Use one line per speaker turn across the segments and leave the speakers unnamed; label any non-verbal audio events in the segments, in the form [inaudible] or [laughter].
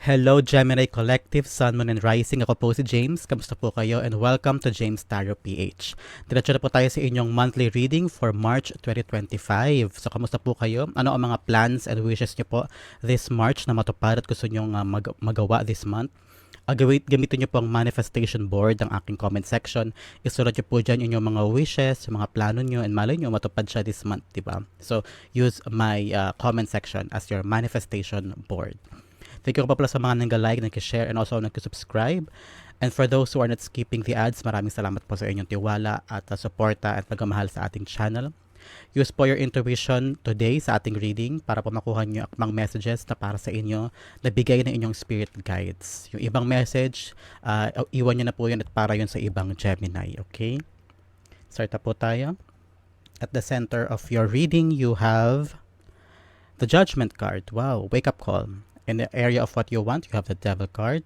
Hello Gemini Collective, Sun, Moon, and Rising. Ako po si James. Kamusta po kayo? And welcome to James Tarot PH. Diretso na po tayo sa inyong monthly reading for March 2025. So, kamusta po kayo? Ano ang mga plans and wishes niyo po this March na matupad at gusto niyo uh, mag- magawa this month? Uh, gawit, gamitin niyo po ang manifestation board ng aking comment section. Isulat niyo po dyan inyong mga wishes, mga plano niyo, and malay niyo matupad siya this month, di ba? So, use my uh, comment section as your manifestation board. Thank you pa pala sa mga nang-like, nag-share, and also nag-subscribe. And for those who are not skipping the ads, maraming salamat po sa inyong tiwala at uh, suporta at pagmamahal sa ating channel. Use po your intuition today sa ating reading para po makuha nyo ang messages na para sa inyo na bigay ng inyong spirit guides. Yung ibang message, uh, iwan nyo na po yun at para yun sa ibang Gemini, okay? Start po tayo. At the center of your reading, you have the Judgment card. Wow, wake up call. In the area of what you want, you have the Devil card.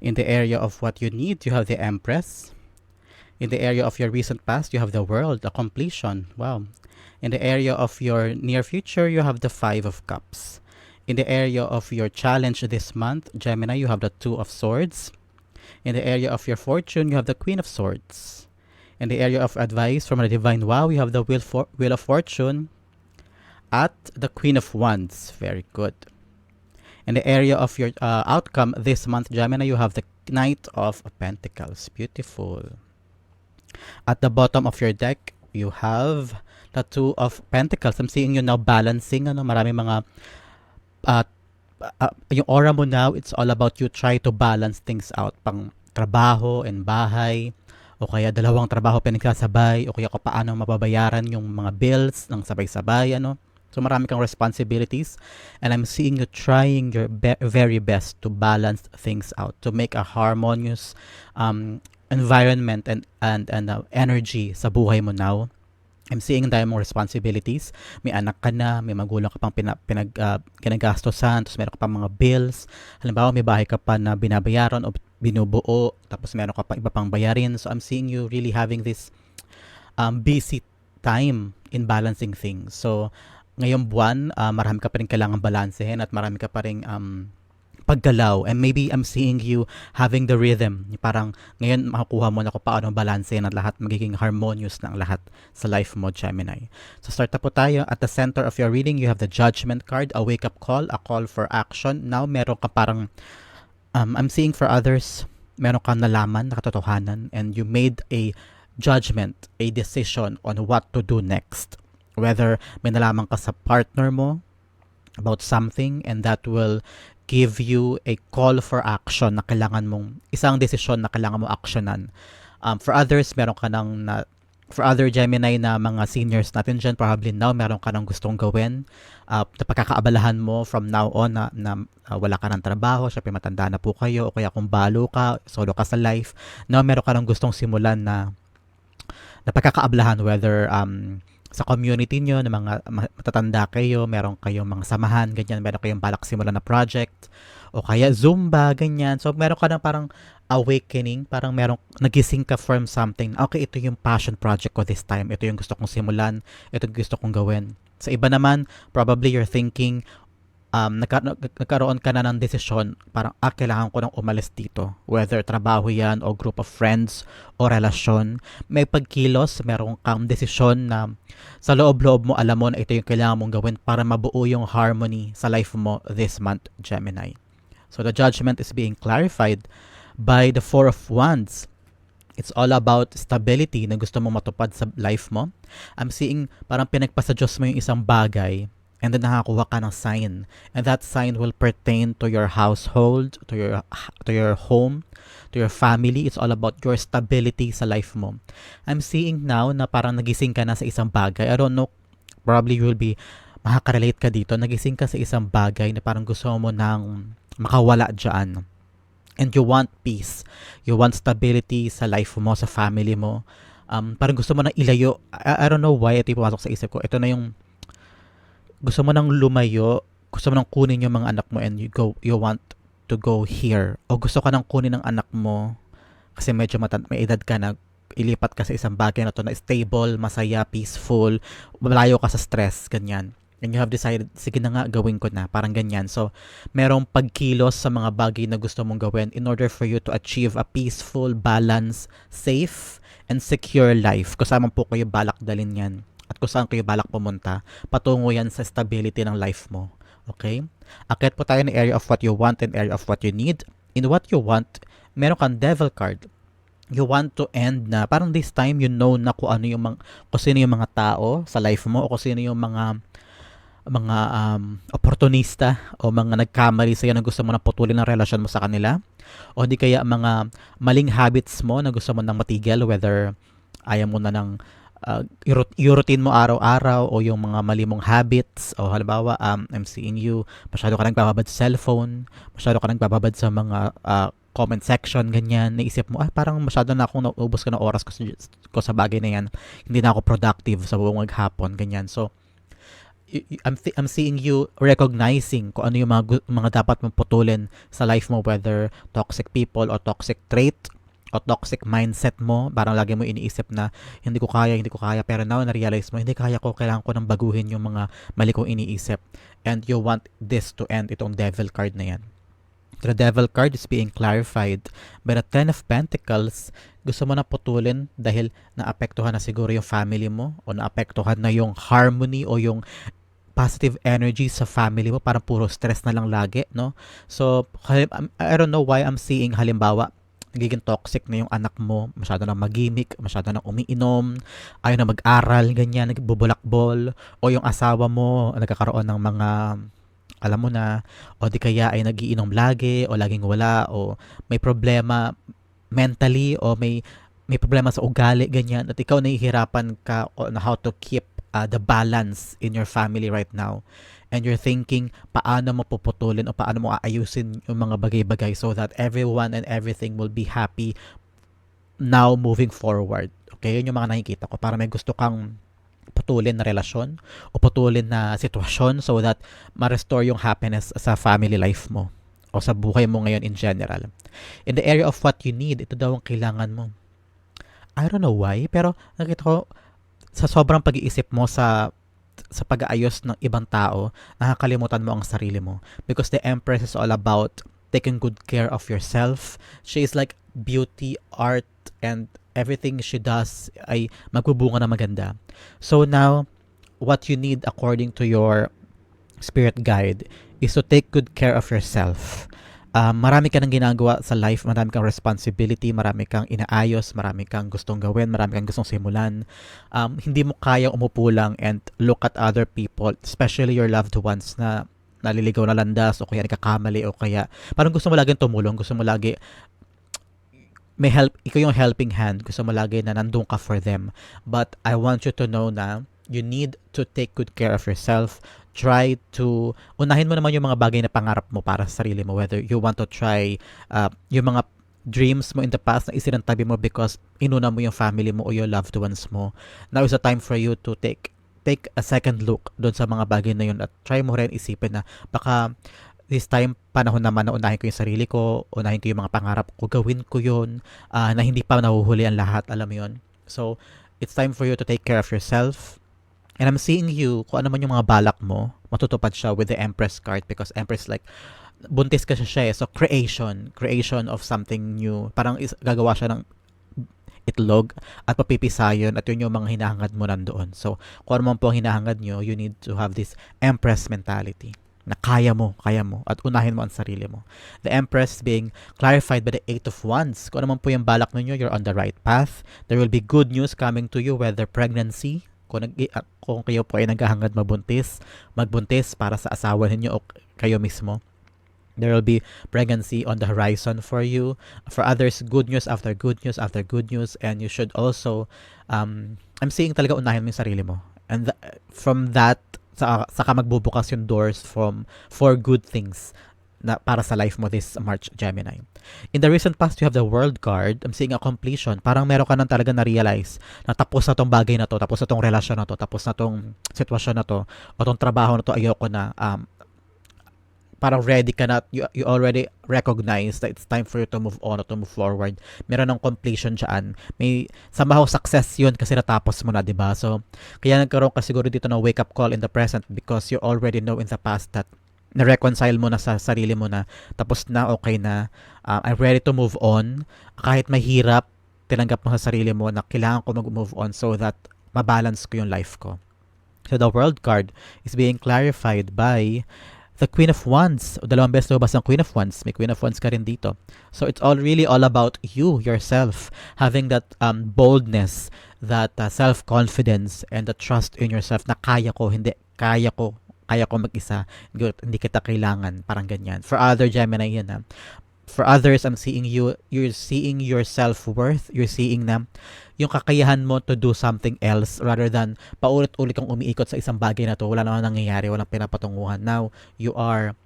In the area of what you need, you have the Empress. In the area of your recent past, you have the World, a completion. Wow. In the area of your near future, you have the Five of Cups. In the area of your challenge this month, Gemini, you have the Two of Swords. In the area of your fortune, you have the Queen of Swords. In the area of advice from the Divine Wow, you have the Wheel, for- Wheel of Fortune at the Queen of Wands. Very good. In the area of your uh, outcome this month, Gemini, you have the Knight of Pentacles. Beautiful. At the bottom of your deck, you have the Two of Pentacles. I'm seeing you now balancing. Ano, marami mga uh, uh, yung aura mo now, it's all about you try to balance things out. Pang trabaho and bahay, o kaya dalawang trabaho pinagsasabay, o kaya kung paano mababayaran yung mga bills ng sabay-sabay, ano. So marami kang responsibilities and I'm seeing you trying your be- very best to balance things out, to make a harmonious um, environment and and and uh, energy sa buhay mo now. I'm seeing dahil mong responsibilities. May anak ka na, may magulang ka pang pina, pinag, uh, ginagastosan, tapos meron ka pang mga bills. Halimbawa, may bahay ka pa na binabayaran o binubuo, tapos meron ka pa iba pang bayarin. So I'm seeing you really having this um, busy time in balancing things. So, ngayong buwan, uh, marami ka pa rin kailangan balansehin at marami ka pa rin um, paggalaw. And maybe I'm seeing you having the rhythm. Parang ngayon makukuha mo na kung paano balansehin at lahat magiging harmonious na ang lahat sa life mo, Gemini. So start na po tayo. At the center of your reading, you have the Judgment card, a wake-up call, a call for action. Now, meron ka parang, um, I'm seeing for others, meron kang nalaman, nakatotohanan, and you made a judgment, a decision on what to do next whether may nalaman ka sa partner mo about something and that will give you a call for action na kailangan mong isang desisyon na kailangan mo actionan. Um, for others, meron ka ng na, for other Gemini na mga seniors natin dyan, probably now meron ka ng gustong gawin uh, na pagkakaabalahan mo from now on na, na uh, wala ka ng trabaho, syempre matanda na po kayo, o kaya kung balo ka, solo ka sa life, now meron ka ng gustong simulan na na pagkakaabalahan whether um, sa community nyo, na mga matatanda kayo, meron kayong mga samahan, ganyan, meron kayong balak simulan na project, o kaya Zumba, ganyan. So, meron ka na parang awakening, parang meron, nagising ka from something. Okay, ito yung passion project ko this time. Ito yung gusto kong simulan. Ito yung gusto kong gawin. Sa iba naman, probably you're thinking, um, nagka- nagkaroon ka na ng desisyon, parang, ah, kailangan ko nang umalis dito. Whether trabaho yan, o group of friends, o relasyon. May pagkilos, meron kang desisyon na sa loob-loob mo, alam mo na ito yung kailangan mong gawin para mabuo yung harmony sa life mo this month, Gemini. So the judgment is being clarified by the Four of Wands. It's all about stability na gusto mo matupad sa life mo. I'm seeing parang pinagpasa Diyos mo yung isang bagay and then nakakuha ka ng sign. And that sign will pertain to your household to your to your home to your family. It's all about your stability sa life mo. I'm seeing now na parang nagising ka na sa isang bagay. I don't know probably you will be makaka-relate ka dito. Nagising ka sa isang bagay na parang gusto mo nang makawala diyan and you want peace. You want stability sa life mo sa family mo. Um, parang gusto mo na ilayo. I, I don't know why ito yung pumasok sa isip ko. Ito na yung gusto mo nang lumayo, gusto mo nang kunin yung mga anak mo and you go you want to go here o gusto ka nang kunin ng anak mo kasi medyo matan may edad ka na ilipat ka sa isang bagay na to na stable, masaya, peaceful, malayo ka sa stress, ganyan. and you have decided, sige na nga, gawin ko na. Parang ganyan. So, merong pagkilos sa mga bagay na gusto mong gawin in order for you to achieve a peaceful, balanced, safe, and secure life. Kasama po kayo balak dalin yan. At kung saan kayo balak pumunta, patungo yan sa stability ng life mo. Okay? Akit po tayo ng area of what you want and area of what you need. In what you want, meron kang devil card you want to end na parang this time you know na kung ano yung mga, kung sino yung mga tao sa life mo o kung sino yung mga mga um, oportunista o mga nagkamali sa'yo na gusto mo na putulin ang relasyon mo sa kanila o hindi kaya mga maling habits mo na gusto mo nang matigil whether ayaw mo na ng uh, yung routine mo araw-araw o yung mga mali mong habits o halimbawa um, I'm seeing you masyado ka nagbababad sa cellphone masyado ka nagbababad sa mga uh, comment section, ganyan, naisip mo, ah, parang masyado na akong naubos ko ng oras ko sa, ko sa bagay na yan. Hindi na ako productive sa buong maghapon, ganyan. So, I'm, th- I'm seeing you recognizing kung ano yung mga, mga dapat mong putulin sa life mo, whether toxic people or toxic trait o toxic mindset mo, parang lagi mo iniisip na hindi ko kaya, hindi ko kaya, pero now na-realize mo, hindi kaya ko, kailangan ko nang baguhin yung mga mali kong iniisip. And you want this to end, itong devil card na yan. The devil card is being clarified. But the Ten of Pentacles, gusto mo na putulin dahil naapektuhan na siguro yung family mo o naapektuhan na yung harmony o yung positive energy sa family mo. Parang puro stress na lang lagi, no? So, I don't know why I'm seeing halimbawa, nagiging toxic na yung anak mo, masyado nang magimik, masyado nang umiinom, ayaw na mag-aral, ganyan, nagbubulakbol, o yung asawa mo, nagkakaroon ng mga alam mo na, o di kaya ay nagiinom lagi, o laging wala, o may problema mentally, o may may problema sa ugali, ganyan, at ikaw nahihirapan ka on how to keep uh, the balance in your family right now. And you're thinking, paano mo puputulin o paano mo aayusin yung mga bagay-bagay so that everyone and everything will be happy now moving forward. Okay, yun yung mga nakikita ko. Para may gusto kang putulin na relasyon o putulin na sitwasyon so that ma-restore yung happiness sa family life mo o sa buhay mo ngayon in general. In the area of what you need, ito daw ang kailangan mo. I don't know why, pero nakita ko sa sobrang pag-iisip mo sa sa pag-aayos ng ibang tao, nakakalimutan mo ang sarili mo. Because the Empress is all about taking good care of yourself. She is like beauty, art, and everything she does ay magbubunga na maganda. So now, what you need according to your spirit guide is to take good care of yourself. Uh, marami ka nang ginagawa sa life, marami kang responsibility, marami kang inaayos, marami kang gustong gawin, marami kang gustong simulan. Um, hindi mo kaya umupo lang and look at other people, especially your loved ones na naliligaw na landas o kaya nagkakamali o kaya parang gusto mo lagi tumulong, gusto mo lagi may help, ikaw yung helping hand. Gusto mo lagi na nandun ka for them. But I want you to know na you need to take good care of yourself. Try to, unahin mo naman yung mga bagay na pangarap mo para sa sarili mo. Whether you want to try uh, yung mga dreams mo in the past na isinantabi mo because inuna mo yung family mo o your loved ones mo. Now is the time for you to take take a second look doon sa mga bagay na yun at try mo rin isipin na baka this time, panahon naman na unahin ko yung sarili ko, unahin ko yung mga pangarap ko, gawin ko yun, uh, na hindi pa nahuhuli ang lahat, alam mo yun. So, it's time for you to take care of yourself. And I'm seeing you, kung ano man yung mga balak mo, matutupad siya with the Empress card because Empress like, buntis ka siya eh. So, creation, creation of something new. Parang is, gagawa siya ng itlog at papipisa yun at yun yung mga hinahangad mo nandoon. So, kung ano man po ang hinahangad nyo, you need to have this Empress mentality na kaya mo, kaya mo, at unahin mo ang sarili mo. The Empress being clarified by the Eight of Wands. Kung naman po yung balak ninyo, you're on the right path. There will be good news coming to you, whether pregnancy, kung, nag, uh, kung kayo po ay naghahangad mabuntis, magbuntis para sa asawa ninyo o kayo mismo. There will be pregnancy on the horizon for you. For others, good news after good news after good news. And you should also, um, I'm seeing talaga unahin mo yung sarili mo. And th- from that sa saka magbubukas yung doors from for good things na para sa life mo this March Gemini. In the recent past, you have the world card. I'm seeing a completion. Parang meron ka nang talaga na-realize na tapos na tong bagay na to, tapos na tong relasyon na to, tapos na tong sitwasyon na to, o tong trabaho na to, ayoko na. Um,
parang ready ka na, you, you already recognize that it's time for you to move on or to move forward. Meron ng completion dyan. May somehow success yun kasi natapos mo na, di ba? So, kaya nagkaroon ka siguro dito ng wake up call in the present because you already know in the past that na-reconcile mo na sa sarili mo na tapos na, okay na, um, I'm ready to move on. Kahit mahirap, tinanggap mo sa sarili mo na kailangan ko mag-move on so that mabalance ko yung life ko. So the world card is being clarified by the Queen of Wands. O, dalawang beses lumabas ang Queen of Wands. May Queen of Wands ka rin dito. So it's all really all about you, yourself, having that um, boldness, that uh, self-confidence, and the trust in yourself na kaya ko, hindi, kaya ko, kaya ko mag-isa, hindi, kita kailangan, parang ganyan. For other Gemini yan ha. For others, I'm seeing you, you're seeing your self-worth, you're seeing na yung kakayahan mo to do something else rather than paulit-ulit kang umiikot sa isang bagay na to, wala naman nangyayari, walang pinapatunguhan. Now, you are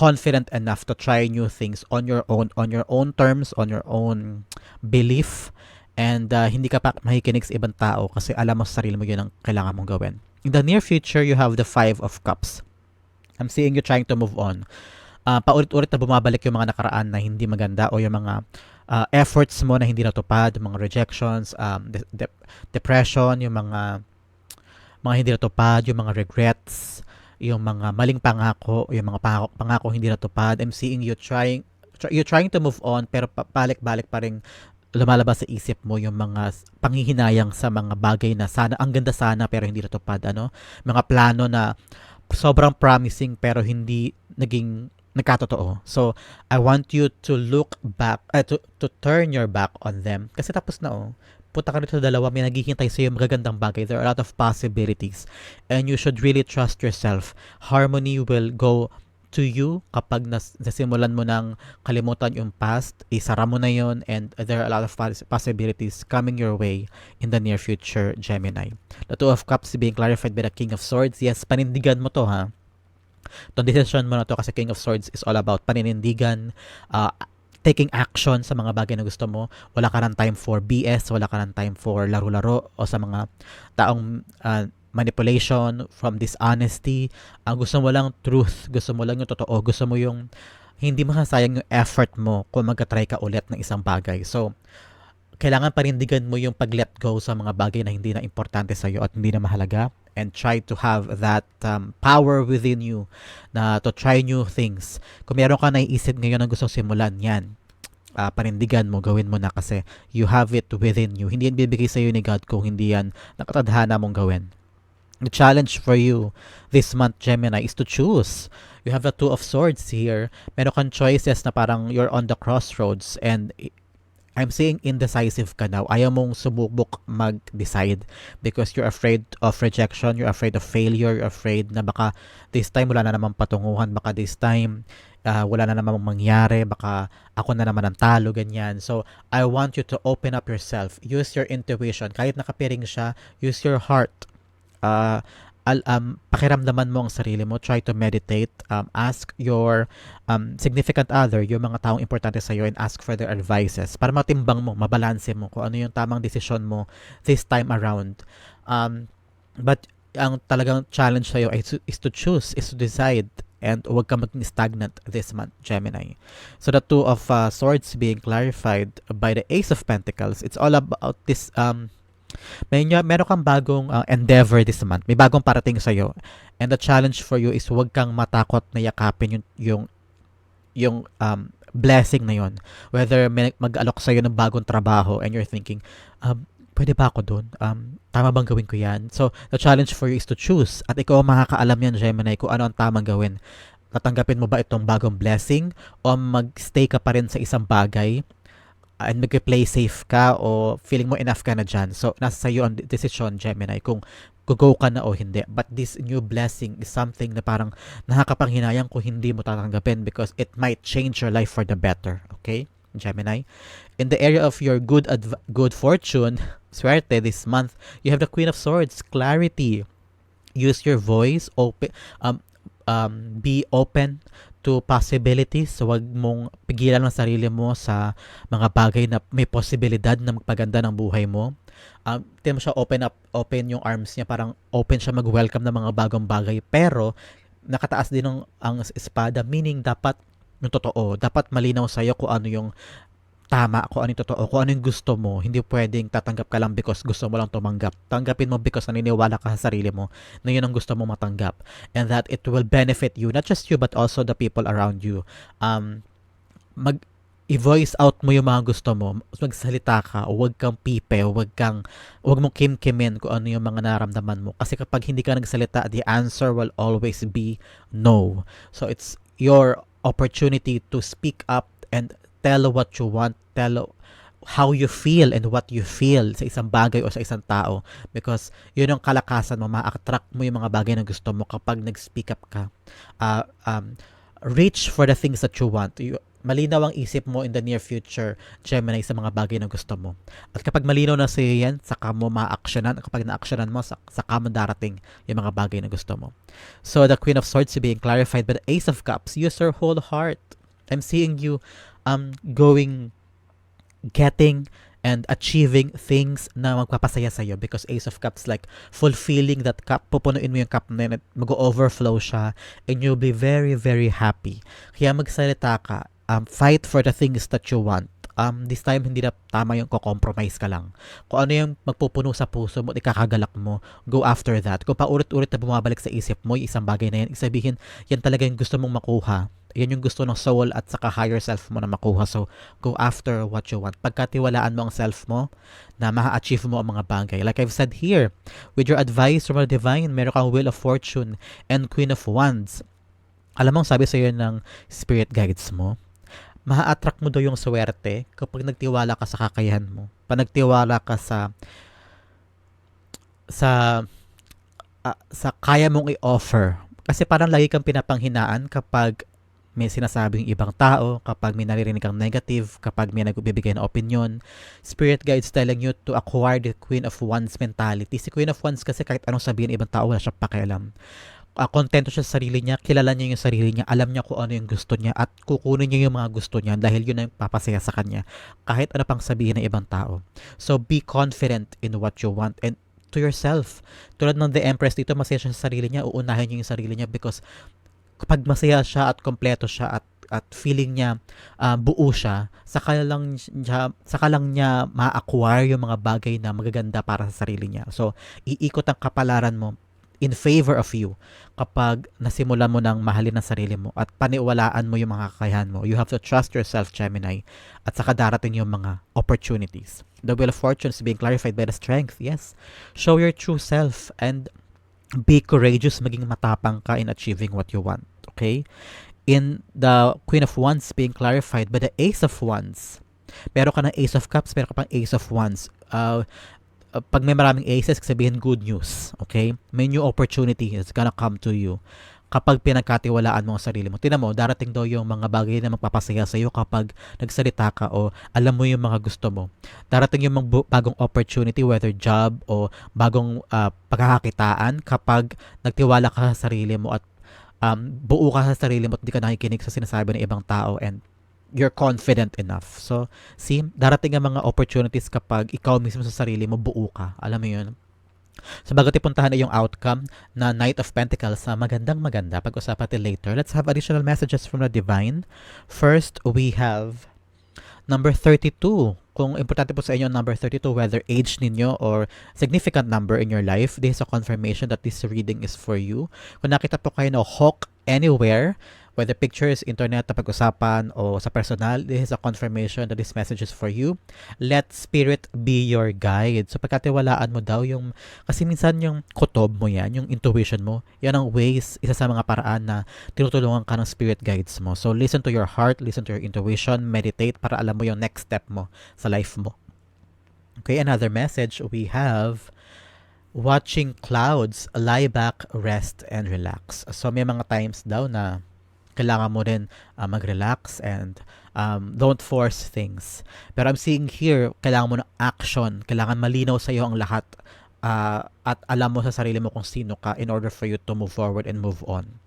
confident enough to try new things on your own, on your own terms, on your own belief, and uh, hindi ka pa makikinig sa ibang tao kasi alam mo sa sarili mo yun ang kailangan mong gawin. In the near future, you have the Five of Cups. I'm seeing you trying to move on. Uh, paulit-ulit na bumabalik yung mga nakaraan na hindi maganda o yung mga uh, efforts mo na hindi natupad, mga rejections, um, de- de- depression, yung mga mga hindi natupad, yung mga regrets, yung mga maling pangako, yung mga pangako, pangako hindi natupad. I'm seeing you trying try, you're trying to move on pero balik-balik pa rin lumalabas sa isip mo yung mga panghihinayang sa mga bagay na sana ang ganda sana pero hindi natupad ano mga plano na sobrang promising pero hindi naging nagkatotoo. So, I want you to look back, uh, to, to turn your back on them. Kasi tapos na oh, punta ka rito sa dalawa, may naghihintay sa iyo magagandang bagay. There are a lot of possibilities. And you should really trust yourself. Harmony will go to you kapag nas- nasimulan mo ng kalimutan yung past, isara mo na yon and there are a lot of poss- possibilities coming your way in the near future, Gemini. The Two of Cups being clarified by the King of Swords. Yes, panindigan mo to ha. Itong decision mo na to kasi King of Swords is all about paninindigan, uh, taking action sa mga bagay na gusto mo. Wala ka ng time for BS, wala ka ng time for laro-laro o sa mga taong uh, manipulation, from dishonesty. Uh, gusto mo lang truth, gusto mo lang yung totoo, gusto mo yung hindi masasayang yung effort mo kung magka-try ka ulit ng isang bagay. So, kailangan panindigan mo yung pag-let go sa mga bagay na hindi na importante sa'yo at hindi na mahalaga and try to have that um, power within you na to try new things. Kung meron ka naiisip ngayon na gustong simulan, yan. Uh, panindigan mo, gawin mo na kasi you have it within you. Hindi yan bibigay sa iyo ni God kung hindi yan nakatadhana mong gawin. The challenge for you this month, Gemini, is to choose. You have the Two of Swords here. Meron kang choices na parang you're on the crossroads and I'm saying indecisive ka now. Ayaw mong sumubok mag-decide because you're afraid of rejection, you're afraid of failure, you're afraid na baka this time wala na namang patunguhan, baka this time uh, wala na namang mangyari, baka ako na naman ang talo, ganyan. So, I want you to open up yourself. Use your intuition. Kahit nakapiring siya, use your heart. Uh, al, um, pakiramdaman mo ang sarili mo, try to meditate, um, ask your um, significant other, yung mga taong importante sa iyo and ask for their advices para matimbang mo, mabalanse mo kung ano yung tamang desisyon mo this time around. Um, but ang talagang challenge sa iyo is, is to choose, is to decide and huwag ka maging stagnant this month, Gemini. So the two of uh, swords being clarified by the Ace of Pentacles, it's all about this um, may meron kang bagong uh, endeavor this month. May bagong parating sa iyo. And the challenge for you is huwag kang matakot na yakapin yung yung yung um, blessing na yon. Whether mag-alok sa iyo ng bagong trabaho and you're thinking, um, pwede ba ako doon? Um, tama bang gawin ko yan? So, the challenge for you is to choose. At ikaw ang makakaalam yan, Gemini, kung ano ang tamang gawin. Tatanggapin mo ba itong bagong blessing o mag-stay ka pa rin sa isang bagay and mag-play safe ka o feeling mo enough ka na dyan. So, nasa sa iyo ang decision, Gemini, kung go ka na o hindi. But this new blessing is something na parang nakakapanghinayang kung hindi mo tatanggapin because it might change your life for the better. Okay? Gemini. In the area of your good adv- good fortune, [laughs] suerte this month, you have the Queen of Swords, clarity. Use your voice, open um um be open to possibilities. So, wag mong pigilan ang sarili mo sa mga bagay na may posibilidad na magpaganda ng buhay mo. Um, tingnan mo siya open up, open yung arms niya, parang open siya mag-welcome ng mga bagong bagay. Pero, nakataas din ng ang espada, meaning dapat yung totoo, dapat malinaw sa'yo kung ano yung tama, kung ano totoo, kung ano yung gusto mo. Hindi pwedeng tatanggap ka lang because gusto mo lang tumanggap. Tanggapin mo because naniniwala ka sa sarili mo na yun ang gusto mo matanggap. And that it will benefit you, not just you, but also the people around you. Um, mag i-voice out mo yung mga gusto mo, magsalita ka, huwag kang pipe, huwag kang, huwag mong kimkimin kung ano yung mga naramdaman mo. Kasi kapag hindi ka nagsalita, the answer will always be no. So it's your opportunity to speak up and tell what you want, tell how you feel and what you feel sa isang bagay o sa isang tao because yun ang kalakasan mo, ma-attract mo yung mga bagay na gusto mo kapag nag-speak up ka. Uh, um, reach for the things that you want. You, malinaw ang isip mo in the near future, Gemini, sa mga bagay na gusto mo. At kapag malinaw na sa iyo yan, saka mo ma-actionan. Kapag na-actionan mo, saka mo darating yung mga bagay na gusto mo. So, the Queen of Swords being clarified by the Ace of Cups, use your whole heart. I'm seeing you um going, getting, and achieving things na magpapasaya sa iyo because Ace of Cups like fulfilling that cup, pupunuin mo yung cup na yun at mag-overflow siya and you'll be very, very happy. Kaya magsalita ka, um, fight for the things that you want. Um, this time, hindi na tama yung ko-compromise ka lang. Kung ano yung magpupuno sa puso mo, ikakagalak mo, go after that. Kung paulit-ulit na bumabalik sa isip mo, yung isang bagay na yan, isabihin, yan talaga yung gusto mong makuha yan yung gusto ng soul at saka higher self mo na makuha. So, go after what you want. Pagkatiwalaan mo ang self mo, na ma-achieve mo ang mga bagay. Like I've said here, with your advice from the divine, meron kang wheel of fortune and queen of wands. Alam mo, sabi sa'yo ng spirit guides mo, maa-attract mo daw yung swerte kapag nagtiwala ka sa kakayahan mo. Pag nagtiwala ka sa sa uh, sa kaya mong i-offer. Kasi parang lagi kang pinapanghinaan kapag may sinasabing ibang tao, kapag may naririnig kang negative, kapag may nagbibigay ng opinion. Spirit guides telling you to acquire the Queen of Wands mentality. Si Queen of Wands kasi kahit anong sabihin ibang tao, wala siya pakialam. Uh, kontento siya sa sarili niya, kilala niya yung sarili niya, alam niya kung ano yung gusto niya at kukunin niya yung mga gusto niya dahil yun ang papasaya sa kanya kahit ano pang sabihin ng ibang tao. So be confident in what you want and to yourself. Tulad ng The Empress dito, masaya siya sa sarili niya, uunahin niya yung sarili niya because kapag masaya siya at kompleto siya at at feeling niya uh, buo siya, saka lang niya, saka lang niya ma-acquire yung mga bagay na magaganda para sa sarili niya. So, iikot ang kapalaran mo in favor of you kapag nasimulan mo ng mahalin ang sarili mo at paniwalaan mo yung mga kakayahan mo. You have to trust yourself, Gemini, at saka darating yung mga opportunities. The Wheel of Fortune is being clarified by the strength, yes. Show your true self and be courageous, maging matapang ka in achieving what you want. Okay? In the Queen of Wands being clarified by the Ace of Wands. Pero ka ng Ace of Cups, pero ka pang Ace of Wands. Uh, pag may maraming aces, sabihin good news. Okay? May new opportunity is gonna come to you kapag pinagkatiwalaan mo ang sarili mo. Tinan mo, darating daw yung mga bagay na magpapasaya sa iyo kapag nagsalita ka o alam mo yung mga gusto mo. Darating yung mga bagong opportunity, whether job o bagong uh, pagkakakitaan kapag nagtiwala ka sa sarili mo at um, buo ka sa sarili mo at hindi ka nakikinig sa sinasabi ng ibang tao and you're confident enough. So, see, darating ang mga opportunities kapag ikaw mismo sa sarili mo buo ka. Alam mo yun? So bago puntahan na yung outcome na Knight of Pentacles sa magandang maganda, pag-usapan natin later. Let's have additional messages from the Divine. First, we have number 32. Kung importante po sa inyo number 32, whether age ninyo or significant number in your life, this is a confirmation that this reading is for you. Kung nakita po kayo na hawk anywhere, whether pictures, internet na pag-usapan o sa personal, this is a confirmation that this message is for you. Let spirit be your guide. So pagkatiwalaan mo daw yung, kasi minsan yung kutob mo yan, yung intuition mo, yan ang ways, isa sa mga paraan na tinutulungan ka ng spirit guides mo. So listen to your heart, listen to your intuition, meditate para alam mo yung next step mo sa life mo. Okay, another message we have watching clouds, lie back, rest, and relax. So may mga times daw na kailangan mo rin uh, mag-relax and um, don't force things. Pero I'm seeing here, kailangan mo ng action. Kailangan malinaw sa iyo ang lahat uh, at alam mo sa sarili mo kung sino ka in order for you to move forward and move on.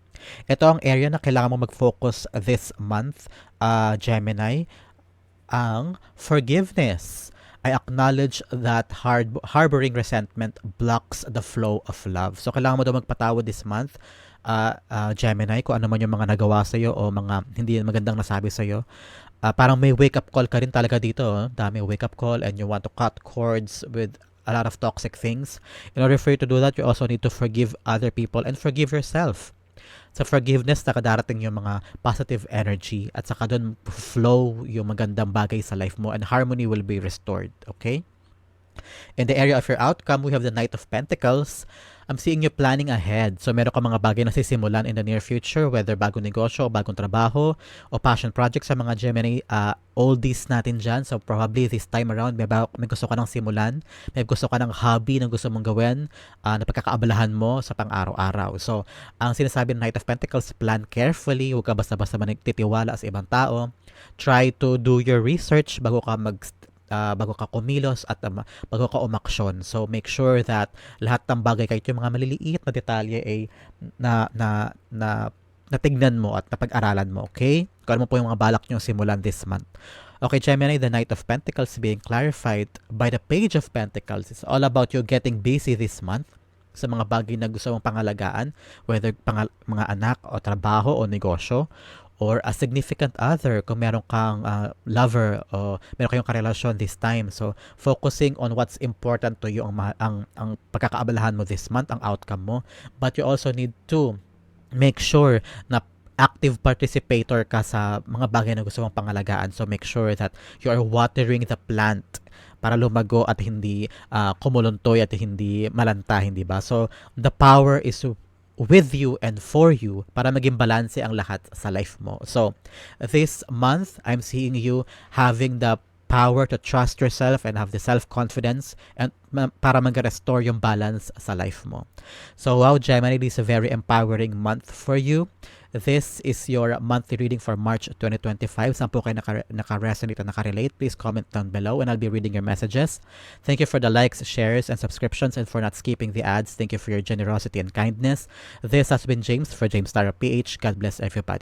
Ito ang area na kailangan mo mag-focus this month, uh, Gemini, ang forgiveness. I acknowledge that hard, harboring resentment blocks the flow of love. So, kailangan mo daw magpatawad this month ah, ah, Gemini, kung ano man yung mga nagawa sa'yo o mga hindi magandang nasabi sa'yo. Ah, parang may wake-up call ka rin talaga dito. Oh. Dami wake-up call and you want to cut cords with a lot of toxic things. In order for you to do that, you also need to forgive other people and forgive yourself. Sa forgiveness, nakadarating yung mga positive energy at saka doon flow yung magandang bagay sa life mo and harmony will be restored. Okay? In the area of your outcome, we have the Knight of Pentacles. I'm seeing you planning ahead. So, meron ka mga bagay na sisimulan in the near future, whether bagong negosyo o bagong trabaho o passion project sa mga Gemini uh, oldies natin dyan. So, probably this time around, may, ba- may gusto ka ng simulan, may gusto ka ng hobby na gusto mong gawin, uh, na pagkakaabalahan mo sa pang-araw-araw. So, ang sinasabi ng Knight of Pentacles, plan carefully, huwag ka basta-basta managtitiwala sa ibang tao. Try to do your research bago ka mag uh, bago ka kumilos at um, bago ka umaksyon. So make sure that lahat ng bagay kahit yung mga maliliit na detalye ay na na na natignan mo at napag-aralan mo, okay? Kung ano po yung mga balak nyo simulan this month. Okay, Gemini, the Knight of Pentacles being clarified by the Page of Pentacles. It's all about you getting busy this month sa mga bagay na gusto mong pangalagaan, whether pangal- mga anak o trabaho o negosyo, or a significant other kung meron kang uh, lover o meron kayong karelasyon this time. So, focusing on what's important to you ang, ang, ang pagkakaabalahan mo this month, ang outcome mo. But you also need to make sure na active participator ka sa mga bagay na gusto mong pangalagaan. So, make sure that you are watering the plant para lumago at hindi uh, kumuluntoy at hindi malanta, hindi ba? So, the power is with you and for you para maging balanse ang lahat sa life mo. So, this month, I'm seeing you having the power to trust yourself and have the self-confidence and para mag-restore yung balance sa life mo. So, wow, Gemini, this is a very empowering month for you. This is your monthly reading for March 2025. Saan po kayo naka- naka-resonate o naka-relate? Please comment down below and I'll be reading your messages. Thank you for the likes, shares, and subscriptions and for not skipping the ads. Thank you for your generosity and kindness. This has been James for James Tara PH. God bless everybody.